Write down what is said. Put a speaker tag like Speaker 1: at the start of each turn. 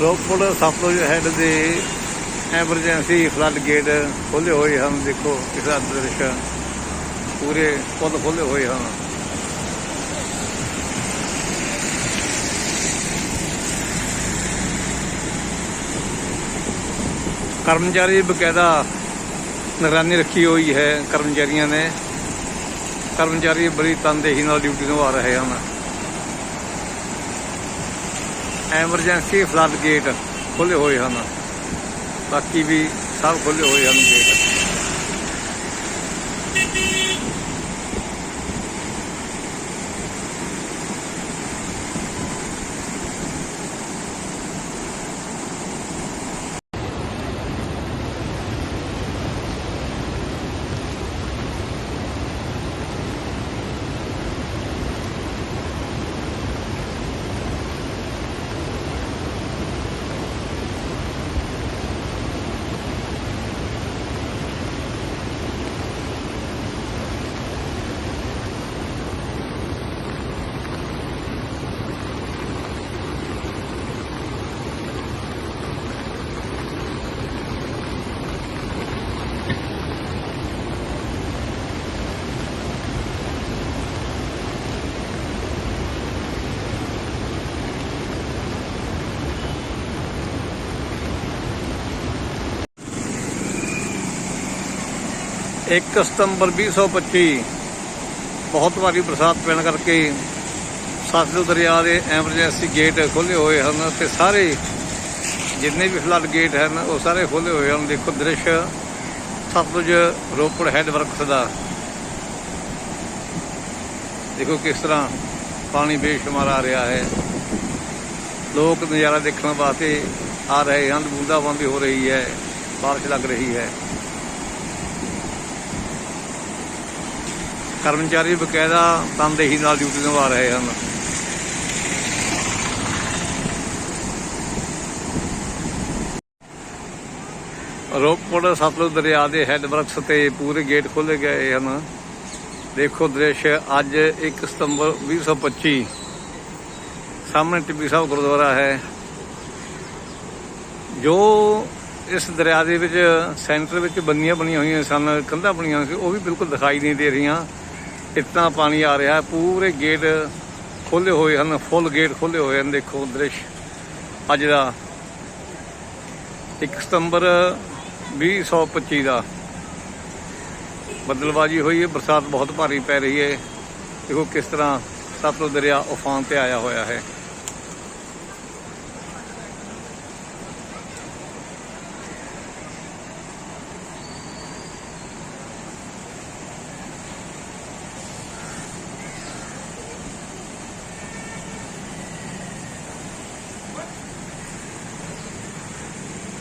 Speaker 1: Ropar Sutlej head ਦੇ emergency flood gate ਖੋਲੇ ਹੋਏ ਹਨ, ਦੇਖੋ ਇਸ ਦ੍ਰਿਸ਼ ਪੂਰੇ ਪੁੱਲ ਖੋਲੇ ਹੋਏ ਹਨ। ਕਰਮਚਾਰੀ ਬਕਾਇਦਾ ਨਿਗਰਾਨੀ ਰੱਖੀ ਹੋਈ ਹੈ ਕਰਮਚਾਰੀਆਂ ਨੇ। ਕਰਮਚਾਰੀ ਬੜੀ ਤਨਦੇਹੀ ਨਾਲ ਡਿਊਟੀ ਨਿਭਾ ਰਹੇ ਹਨ। ਐਮਰਜੈਂਸੀ ਫਲੱਡ ਗੇਟ ਖੁੱਲੇ ਹੋਏ ਹਨ। ਬਾਕੀ ਵੀ ਸਭ ਖੁੱਲੇ ਹੋਏ ਹਨ ਗੇਟ ਇੱਕ ਸਤੰਬਰ 2025 ਬਹੁਤ ਭਾਰੀ ਬਰਸਾਤ ਪੈਣ ਕਰਕੇ ਸਤਲੁਜ ਦਰਿਆ ਦੇ ਐਮਰਜੈਂਸੀ ਗੇਟ ਖੋਲੇ ਹੋਏ ਹਨ ਤੇ ਸਾਰੇ ਜਿੰਨੇ ਵੀ ਫਲੱਡ ਗੇਟ ਹਨ, ਉਹ ਸਾਰੇ ਖੋਲੇ ਹੋਏ ਹਨ। ਦੇਖੋ ਦ੍ਰਿਸ਼ ਸਤਲੁਜ ਰੋਪੜ ਹੈਡ ਵਰਕਸ ਦਾ। ਦੇਖੋ ਕਿਸ ਤਰ੍ਹਾਂ ਪਾਣੀ ਬੇਸ਼ੁਮਾਰ ਆ ਰਿਹਾ ਹੈ। ਲੋਕ ਨਜ਼ਾਰਾ ਦੇਖਣ ਵਾਸਤੇ ਆ ਰਹੇ ਹਨ। ਬੂੰਦਾਬਾਂਦੀ ਹੋ ਰਹੀ ਹੈ। ਬਾਰਿਸ਼ ਲੱਗ ਰਹੀ ਹੈ। ਕਰਮਚਾਰੀ ਬਕਾਇਦਾ ਤਨਦੇਹੀ ਨਾਲ ਡਿਊਟੀ ਨਿਭਾ ਰਹੇ ਹਨ। ਰੋਪੜ, ਸਤਲੁਜ ਦਰਿਆ ਦੇ ਹੈੱਡ ਵਰਕਸ ਤੇ ਪੂਰੇ ਗੇਟ ਖੋਲੇ ਗਏ ਹਨ। ਦੇਖੋ ਦ੍ਰਿਸ਼, ਅੱਜ 1 ਸਤੰਬਰ 2025 ਸਾਹਮਣੇ ਟਿੱਬੀ ਸਾਹਿਬ ਗੁਰਦੁਆਰਾ ਹੈ। ਜੋ ਇਸ ਦਰਿਆ ਦੇ ਵਿੱਚ ਸੈਂਟਰ ਵਿੱਚ ਬੰਨੀਆਂ ਬਣੀਆਂ ਹੋਈਆਂ ਸਨ, ਕੰਧਾਂ ਬਣੀਆਂ ਸੀ, ਉਹ ਵੀ ਬਿਲਕੁਲ ਦਿਖਾਈ ਨਹੀਂ ਦੇ ਰਹੀਆਂ। ਇਤਨਾ ਪਾਣੀ ਆ ਰਿਹਾ ਪੂਰੇ ਗੇਟ ਖੋਲੇ ਹੋਏ ਹਨ, ਫੁੱਲ ਗੇਟ ਖੋਲੇ ਹੋਏ ਹਨ, ਦੇਖੋ ਦ੍ਰਿਸ਼। ਅੱਜ ਦਾ 1 ਸਤੰਬਰ 2025 ਦਾ ਬੱਦਲਬਾਜੀ ਹੋਈ ਹੈ, ਬਰਸਾਤ ਬਹੁਤ ਭਾਰੀ ਪੈ ਰਹੀ ਹੈ। ਦੇਖੋ ਕਿਸ ਤਰ੍ਹਾਂ ਸਤਲੁਜ ਦਰਿਆ ਉਫਾਨ ਤੇ ਆਇਆ ਹੋਇਆ ਹੈ।